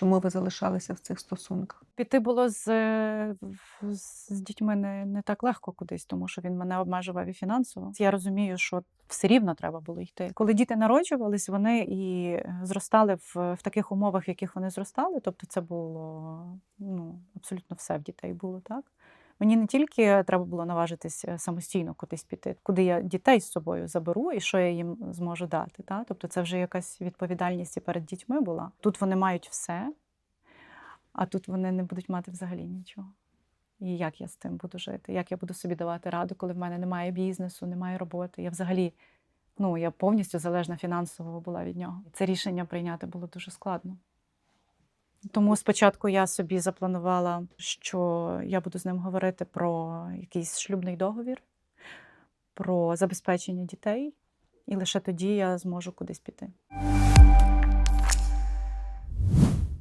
Чому ви залишалися в цих стосунках? Піти було з, е, з дітьми не, не так легко кудись, тому що він мене обмежував і фінансово. Я розумію, що все рівно треба було йти. Коли діти народжувались, вони і е, зростали в, в таких умовах, в яких вони зростали. Тобто, це було ну, абсолютно все в дітей було так. Мені не тільки треба було наважитись е, самостійно кудись піти, куди я дітей з собою заберу і що я їм зможу дати. Та? Тобто це вже якась відповідальність і перед дітьми була. Тут вони мають все, а тут вони не будуть мати взагалі нічого. І як я з тим буду жити? Як я буду собі давати раду, коли в мене немає бізнесу, немає роботи? Я взагалі ну, я повністю залежна фінансово була від нього. Це рішення прийняти було дуже складно. Тому спочатку я собі запланувала, що я буду з ним говорити про якийсь шлюбний договір, про забезпечення дітей, і лише тоді я зможу кудись піти.